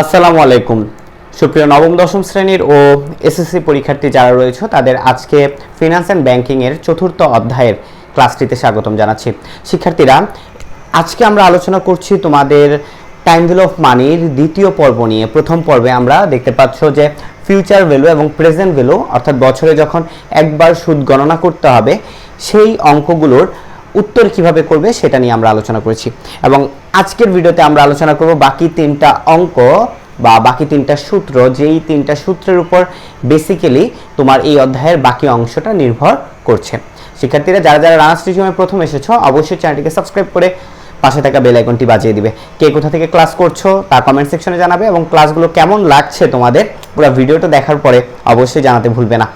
আসসালামু আলাইকুম। সুপ্রিয় নবম, দশম শ্রেণির ও এসএসসি পরীক্ষার্থী যারা রয়েছে, তাদের আজকে ফিনান্স অ্যান্ড ব্যাংকিংয়ের চতুর্থ অধ্যায়ের ক্লাসটিতে স্বাগতম জানাচ্ছি। শিক্ষার্থীরা, আজকে আমরা আলোচনা করছি তোমাদের টাইম ভ্যালু অফ মানির দ্বিতীয় পর্ব নিয়ে। প্রথম পর্বে আমরা দেখতে পাচ্ছ যে ফিউচার ভ্যালু এবং প্রেজেন্ট ভ্যালু অর্থাৎ বছরে যখন একবার সুদ গণনা করতে হবে, সেই অঙ্কগুলোর উত্তর কীভাবে করবে সেটা নিয়ে আমরা আলোচনা করেছি। এবং আজকের ভিডিওতে আমরা আলোচনা করব বাকি তিনটা অঙ্ক বা বাকি তিনটা সূত্র। যেই তিনটা সূত্রের উপর বেসিক্যালি তোমার এই অধ্যায়ের বাকি অংশটা নির্ভর করছে। শিক্ষার্থীরা, যারা যারা রানা স্টেডিয়ামে প্রথম এসেছ, অবশ্যই চ্যানেলটিকে সাবস্ক্রাইব করে পাশে থাকা বেল আইকনটি বাজিয়ে দিবে। কে কোথা থেকে ক্লাস করছ, তা কমেন্ট সেকশনে জানাবে এবং ক্লাসগুলো কেমন লাগছে তোমাদের, পুরো ভিডিওটা দেখার পরে অবশ্যই জানাতে ভুলবে না।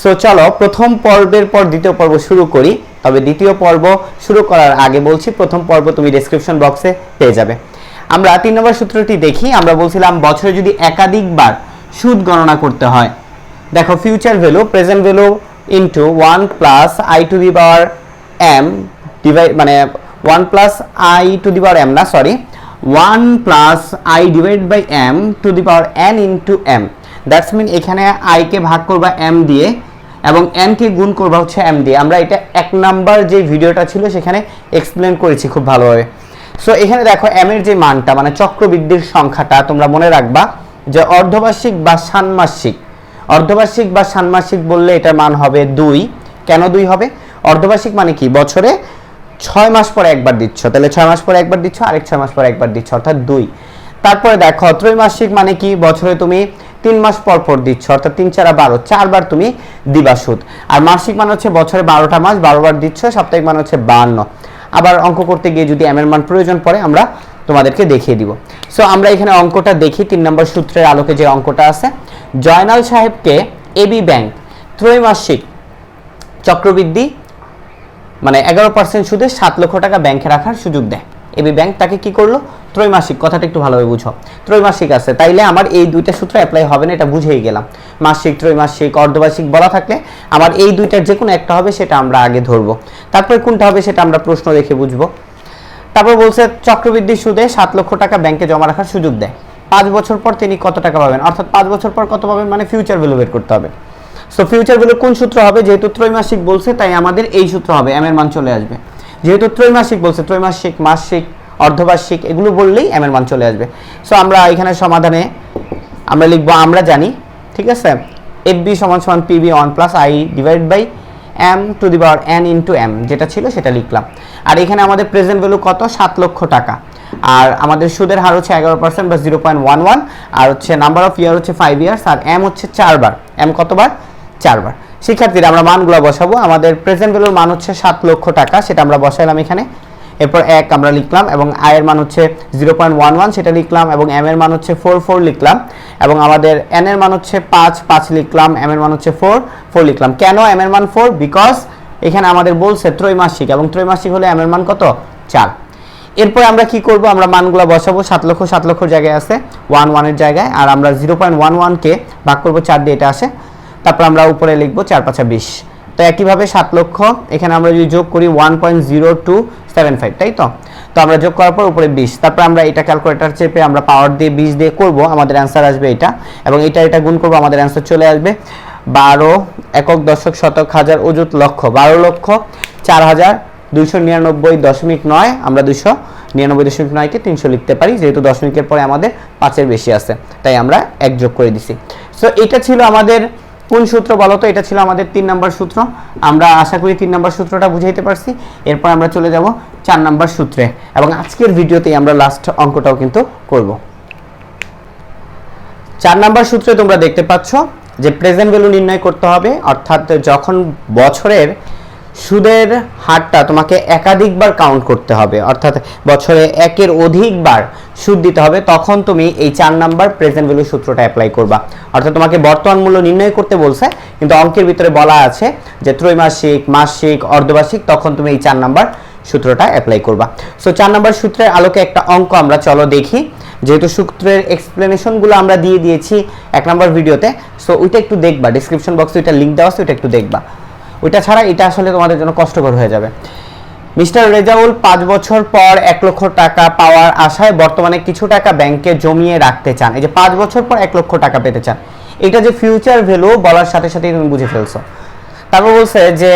সো চলো প্রথম পর্বের পর দ্বিতীয় পর্ব শুরু করি। তবে দ্বিতীয় পর্ব শুরু করার আগে বলছি, প্রথম পর্ব তুমি ডেসক্রিপশন বক্সে পেয়ে যাবে। আমরা তিন নম্বর সূত্রটি দেখি, আমরা বলছিলাম বছরে যদি একাধিকবার সুদ গণনা করতে হয়, দেখো future value present value into one plus I to the power M divide মানে one plus I to the power M না sorry one plus I divide by M to the power N into M that's mean এখানে আইকে ভাগ করবা M দিয়ে, এবং NK গুণ করবা হচ্ছে এম দিয়ে। আমরা এটা এক নাম্বার যে ভিডিওটা ছিল সেখানে এক্সপ্লেন করেছি খুব ভালোভাবে। সো এখানে দেখো এম যে মানটা মানে চক্রবৃদ্ধির সংখ্যাটা, তোমরা মনে রাখবা যে অর্ধবার্ষিক বা ষান্মাসিক। অর্ধবার্ষিক বা ষান্মাসিক বললে এটার মান হবে দুই। কেন দুই হবে? অর্ধবার্ষিক মানে কি? বছরে ছয় মাস পরে একবার দিচ্ছ। তাহলে ছয় মাস পরে একবার দিচ্ছ, আরেক ছয় মাস পরে একবার দিচ্ছ, অর্থাৎ দুই। তারপরে দেখো ত্রৈমাসিক মানে কি? বছরে তুমি তিন মাস পর পর দিচ্ছ, অর্থাৎ তিন, চারা বারো। চারবার তুমি দিবা সুদ। আর মাসিক মানে হচ্ছে বছরে বারোটা মাস, বারোবার দিচ্ছ, সাপ্তাহিক মানে হচ্ছে বান্ন। আবার অঙ্ক করতে গিয়ে যদি এম এর মান প্রয়োজন পড়ে, আমরা তোমাদেরকে দেখিয়ে দিব। সো আমরা এখানে অঙ্কটা দেখি, তিন নম্বর সূত্রের আলোকে যে অঙ্কটা আছে। জয়নাল সাহেবকে এবি ব্যাংক ত্রৈমাসিক চক্রবৃদ্ধি মানে এগারো পার্সেন্ট সুদে সাত লক্ষ টাকা ব্যাংকে রাখার সুযোগ দেয়। এবি ব্যাংক তাকে কি করল? ত্রৈমাসিক, কথাটা একটু ভালোভাবে বুঝো। ত্রৈমাসিক আছে, তাইলে আমার এই দুইটা সূত্র অ্যাপ্লাই হবে না, এটা বুঝেই গেলাম। মাসিক, ত্রৈমাসিক, অর্ধবার্ষিক বলা থাকলে আমার এই দুইটার যে কোনো একটা হবে সেটা আমরা আগে ধরবো। তারপরে কোনটা হবে সেটা আমরা প্রশ্ন দেখে বুঝব। তারপর বলছে, চক্রবৃদ্ধি সুদে সাত লক্ষ টাকা ব্যাংকে জমা রাখার সুযোগ দেয়। পাঁচ বছর পর তিনি কত টাকা পাবেন? অর্থাৎ পাঁচ বছর পর কত পাবেন মানে ফিউচার ভ্যালু বের করতে হবে। সো ফিউচার ভ্যালু কোন সূত্র হবে? যেহেতু ত্রৈমাসিক বলছে, তাই আমাদের এই সূত্র হবে এম এর মান চলে আসবে। যেহেতু ত্রৈমাসিক বলছে, ত্রৈমাসিক, মাসিক অর্ধবার্ষিক, এগুলো বললেই এম এর মান চলে আসবে। সো আমরা এখানে সমাধানে আমরা লিখব, আমরা জানি, ঠিক আছে? এফ বি সমান সমান P B one plus I divide by M to the power N into M যেটা ছিল সেটা লিখলাম। আর এখানে আমাদের প্রেজেন্ট ভ্যালু কত? সাত লক্ষ টাকা। আর আমাদের সুদের হার হচ্ছে এগারো পার্সেন্ট বা জিরো পয়েন্ট ওয়ান ওয়ান আর হচ্ছে নাম্বার অফ ইয়ার হচ্ছে ফাইভ ইয়ার্স আর এম হচ্ছে চারবার। এম কতবার? চারবার। শিক্ষার্থীরা, আমরা মানগুলো বসাবো। আমাদের প্রেজেন্ট ভ্যালুর মান হচ্ছে সাত লক্ষ টাকা, সেটা আমরা বসাইলাম এখানে। এরপর এক আমরা লিখলাম এবং আয়ের মান হচ্ছে জিরো পয়েন্ট ওয়ান ওয়ান সেটা লিখলাম এবং এম এর মান হচ্ছে ফোর ফোর লিখলাম এবং আমাদের এন এর মান হচ্ছে পাঁচ পাঁচ লিখলাম এম এর মান হচ্ছে ফোর ফোর লিখলাম। কেন এম এর মান ফোর বিকজ এখানে আমাদের বলছে ত্রৈমাসিক এবং ত্রৈমাসিক হলে এম এর মান কত? চার। এরপরে আমরা কি করব? আমরা মানগুলো বসাবো, সাত লক্ষ সাত লক্ষ জায়গায় আছে ওয়ান ওয়ানের জায়গায়, আর আমরা জিরো পয়েন্ট ওয়ান ওয়ানকে ভাগ করব, চার দিয়ে এটা আসে। তারপর আমরা উপরে লিখব চার পাঁচা বিশ। তো একইভাবে সাত লক্ষ, এখানে আমরা যদি যোগ করি one point zero two seven five তাই তো? তো আমরা যোগ করার পর উপরে বিশ, তারপর আমরা এটা ক্যালকুলেটার চেপে আমরা পাওয়ার দিয়ে বিশ দিয়ে করব, আমাদের অ্যান্সার আসবে এটা। এবং এটা এটা গুণ করব, আমাদের অ্যান্সার চলে আসবে বারো একক দশক শতক হাজার অযুত লক্ষ। বারো লক্ষ চার হাজার দুইশো নিরানব্বই দশমিক নয়, আমরা দুইশো নিরানব্বই দশমিক নয়কে তিনশো লিখতে পারি, যেহেতু দশমিকের পরে আমাদের পাঁচের বেশি আছে, তাই আমরা এক যোগ করে দিছি। সো এটা ছিল আমাদের কোন সূত্র বলো তো? এটা ছিল আমাদের তিন নম্বর সূত্র। আমরা আশা করি তিন নম্বর সূত্রটা বুঝাইতে পারছি। এরপর আমরা চলে যাব চার নম্বর সূত্রে। এবং আজকের ভিডিওতেই আমরা লাস্ট অঙ্কটাও কিন্তু করব। চার নাম্বার সূত্রে তোমরা দেখতে পাচ্ছ যে প্রেজেন্ট ভ্যালু নির্ণয় করতে হবে। অর্থাৎ যখন বছরের সুদের হারটা তোমাকে একাধিকবার কাউন্ট করতে হবে। অর্থাৎ বছরে একের অধিকবার সুদ দিতে হবে, তখন তুমি এই চার নাম্বার প্রেজেন্ট ভ্যালু সূত্রটা অ্যাপ্লাই করবা। অর্থাৎ তোমাকে বর্তমান মূল্য নির্ণয় করতে বলছে, কিন্তু অঙ্কের ভিতরে বলা আছে যে ত্রৈমাসিক, মাসিক, অর্ধবার্ষিক, তখন তুমি এই চার নাম্বার সূত্রটা অ্যাপ্লাই করবা। সো চার নাম্বার সূত্রের আলোকে একটা অঙ্ক আমরা চলো দেখি। যেহেতু সূত্রের এক্সপ্লেনেশনগুলো আমরা দিয়ে দিয়েছি এক নম্বর ভিডিওতে সো ওইটা একটু দেখবা। ডিসক্রিপশন বক্সে ওইটা লিঙ্ক দেওয়া আছে, ওইটা একটু দেখবা। ওইটা ছাড়া এটা আসলে তোমাদের জন্য কষ্টকর হয়ে যাবে। মিস্টার রেজাউল, পাঁচ বছর পর এক লক্ষ টাকা পাওয়ার আশায় বর্তমানে কিছু টাকা ব্যাংকে জমিয়ে রাখতে চান। এই যে পাঁচ বছর পর এক লক্ষ টাকা পেতে চান। এটা যে ফিউচার ভ্যালু বলার সাথে সাথে তুমি বুঝে ফেলছো। তারপর বলছে যে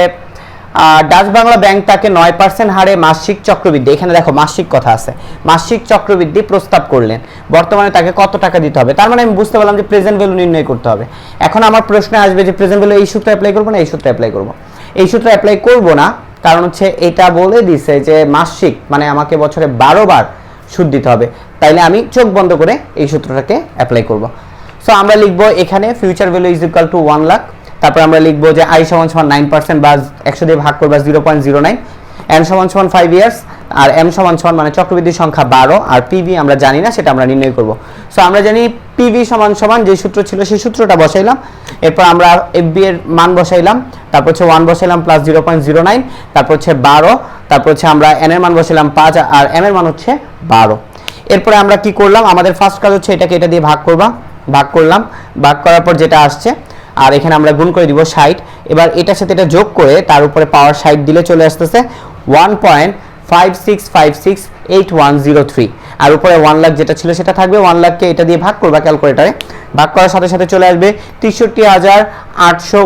ডাচ বাংলা ব্যাংক তাকে নয় পার্সেন্ট হারে মাসিক চক্রবৃদ্ধি। এখানে দেখো মাসিক কথা আছে। মাসিক চক্রবৃদ্ধি প্রস্তাব করলেন। বর্তমানে তাকে কত টাকা দিতে হবে? তার মানে আমি বুঝতে পারলাম যে প্রেজেন্ট ভ্যালু নির্ণয় করতে হবে। এখন আমার প্রশ্নে আসবে যে প্রেজেন্ট ভ্যালু এই সূত্রে অ্যাপ্লাই করব না, এই সূত্রে অ্যাপ্লাই করব? এই সূত্রে অ্যাপ্লাই করব না, কারণ হচ্ছে এটা বলে দিছে যে মাসিক মানে আমাকে বছরে বারো বার সুদ দিতে হবে। তাইলে আমি চোখ বন্ধ করে এই সূত্রটাকে অ্যাপ্লাই করব। সো আমরা লিখব এখানে future value is equal to one lakh তারপর আমরা লিখব যে আই সমান সমান নাইন পার্সেন্ট বা একশো দিয়ে ভাগ করবা zero point zero nine M সমান সমান ফাইভ ইয়ার্স আর এম সমান সমান মানে চক্রবৃদ্ধি সংখ্যা বারো, আর পিভি আমরা জানি না, সেটা আমরা নির্ণয় করব। সো আমরা জানি পিভি সমান সমান যে সূত্র ছিল সেই সূত্রটা বসাইলাম, এরপর আমরা এফবি এর মান বসাইলাম, তারপর হচ্ছে one বসাইলাম plus zero point zero nine তারপর হচ্ছে বারো, তারপর হচ্ছে আমরা এন এর মান বসাইলাম পাঁচ, আর এম এর মান হচ্ছে বারো। এরপরে আমরা কি করলাম? আমাদের ফার্স্ট কাজ হচ্ছে এটাকে এটা দিয়ে ভাগ করবা, ভাগ করলাম, ভাগ করার পর যেটা আসছে আর এখানে আমরা গুণ করে দিব ষাট। এবার এটার সাথে এটা যোগ করে তার উপরে পাওয়ার ষাট দিলে চলে আসতেছে one point five six five six eight one zero three আর উপরে ওয়ান লাখ যেটা ছিল সেটা থাকবে ওয়ান লাখকে এটা দিয়ে ভাগ করবা ক্যালকুলেটারে ভাগ করার সাথে সাথে চলে আসবে তেষট্টি হাজার আটশো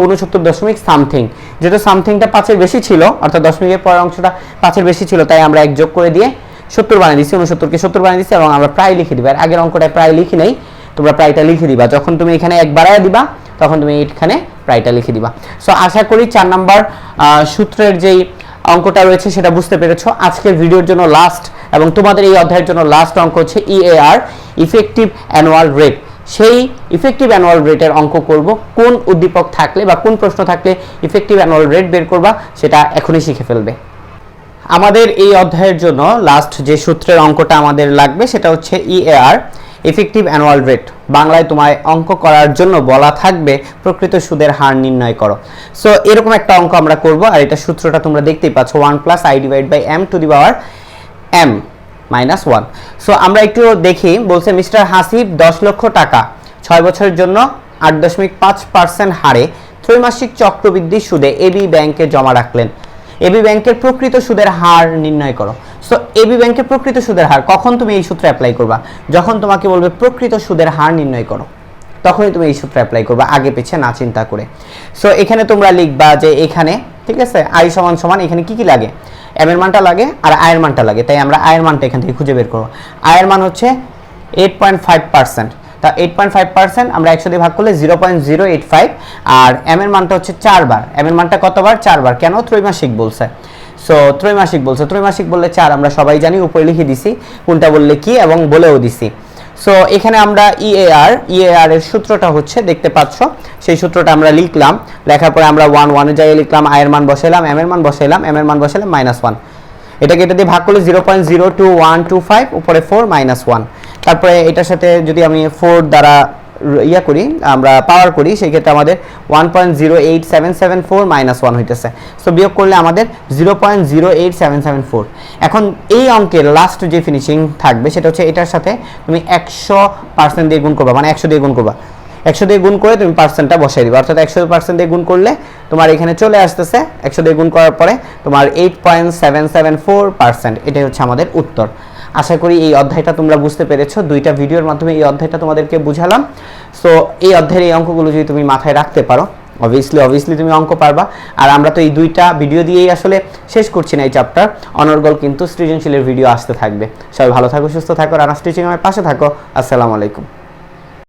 দশমিক সামথিং যেটা সামথিংটা পাঁচের বেশি ছিল, অর্থাৎ দশমিকের পরের অংশটা পাঁচের বেশি ছিল, তাই আমরা এক যোগ করে দিয়ে সত্তর বানিয়ে দিচ্ছি, উনসত্তরকে সত্তর বানিয়ে দিচ্ছি, এবং আমরা প্রায় লিখে দিবা। আর আগের অঙ্কটায় প্রায় লিখি নেই, তোমরা প্রায়টা লিখে দিবা। যখন তুমি এখানে এক বাড়ায় দিবা তখন তুমি এখানে প্রায়টা লিখে দিবা। সো আশা করি চার নাম্বার সূত্রের যেই অঙ্কটা রয়েছে সেটা বুঝতে পেরেছ। আজকের ভিডিওর জন্য লাস্ট এবং তোমাদের এই অধ্যায়ের জন্য লাস্ট অঙ্ক হচ্ছে ইএআর ইফেক্টিভ অ্যানুয়াল রেট সেই ইফেক্টিভ অ্যানুয়াল রেটের অঙ্ক করব। কোন উদ্দীপক থাকলে বা কোন প্রশ্ন থাকলে ইফেক্টিভ অ্যানুয়াল রেট বের করবা, সেটা এখনই শিখে ফেলবে। আমাদের এই অধ্যায়ের জন্য লাস্ট যে সূত্রের অঙ্কটা আমাদের লাগবে, সেটা হচ্ছে ইএআর ইফেক্টিভ অ্যানুয়াল রেট বাংলায় তোমায় অঙ্ক করার জন্য বলা থাকবে, প্রকৃত সুদের হার নির্ণয় করো। সো এরকম একটা অঙ্ক আমরা করব, আর এটা সূত্রটা তোমরা দেখতেই পাচ্ছ one plus I divide by M to the power M minus one so আমরা একটু দেখি, বলছে মিস্টার হাসিব, দশ লক্ষ টাকা, ছয় বছরের জন্য আট দশমিক পাঁচ পার্সেন্ট হারে ত্রৈমাসিক চক্রবৃদ্ধি সুদে এবি ব্যাংকে জমা রাখলেন। এবি ব্যাংকের প্রকৃত সুদের হার নির্ণয় করো। সো এবি ব্যাংকের প্রকৃত সুদের হার, কখন তুমি এই সূত্রে অ্যাপ্লাই করবা? যখন তোমাকে বলবে প্রকৃত সুদের হার নির্ণয় করো, তখনই তুমি এই সূত্রে অ্যাপ্লাই করবা, আগে পিছে না চিন্তা করে। সো এখানে তোমরা লিখবা যে এখানে, ঠিক আছে? আই সমান সমান, এখানে কি কি লাগে? এম এর মানটা লাগে আর আয়ের মানটা লাগে, তাই আমরা আয়ের মানটা এখান থেকে খুঁজে বের করব। আয়ের মান হচ্ছে এইট পয়েন্ট ফাইভ পার্সেন্ট তা এইট পয়েন্ট ফাইভ পার্সেন্ট আমরা একশো দিয়ে ভাগ করলে zero point zero eight five আর এম এর মানটা হচ্ছে চারবার। এম এর মানটা কতবার? চারবার। কেন ত্রৈমাসিক বলছে? সো ত্রৈমাসিক বলছে, ত্রৈমাসিক বললে চার, আমরা সবাই জানি, উপরে লিখে দিছি, কোনটা বললে কি এবং বলেও দিছি। সো এখানে আমরা E ইএআর ইএআর এর সূত্রটা হচ্ছে, দেখতে পাচ্ছ, সেই সূত্রটা আমরা লিখলাম, লেখার পরে আমরা ওয়ান ওয়ানের জায়গায় লিখলাম আয়ের মান বসাইলাম এম এর মান বসাইলাম এম এর মান বসাইলাম মাইনাস ওয়ান এটাকে এটা দিয়ে ভাগ করলে zero point zero two one two five উপরে ফোর মাইনাস ওয়ান তারপরে এটার সাথে যদি আমি ফোর দ্বারা ইয়া করি, আমরা পাওয়ার করি, সেই ক্ষেত্রে আমাদের one point zero eight seven seven four minus one হইতেছে। সো বিয়োগ করলে আমাদের zero point zero eight seven seven four এখন এই অঙ্কের লাস্ট যে ফিনিশিং থাকবে, সেটা হচ্ছে এটার সাথে তুমি একশো পার্সেন্ট দিয়ে গুণ করবা মানে একশো দিয়ে গুণ করবা। একশো দিয়ে গুণ করে তুমি পার্সেন্টটা বসাই দিবা। অর্থাৎ একশো পার্সেন্ট দিয়ে গুণ করলে তোমার এখানে চলে আসতেছে, একশো দিয়ে গুণ করার পরে তোমার eight point seven seven four percent এটাই হচ্ছে আমাদের উত্তর। আশা করি এই অধ্যায়টা তোমরা বুঝতে পেরেছ। দুইটা ভিডিওর মাধ্যমে এই অধ্যায়টা তোমাদেরকে বুঝালাম। সো এই অধ্যায়ের এই অঙ্কগুলো যদি তুমি মাথায় রাখতে পারো অবভিয়াসলি অবভিয়াসলি তুমি অঙ্ক পারবা। আর আমরা তো এই দুইটা ভিডিও দিয়েই আসলে শেষ করছি না এই চ্যাপ্টার অনর্গল কিন্তু সৃজনশীলের ভিডিও আসতে থাকবে। সবাই ভালো থাকো, সুস্থ থাকো, রানা স্টিচিং আমার পাশে থাকো। আসসালামু আলাইকুম।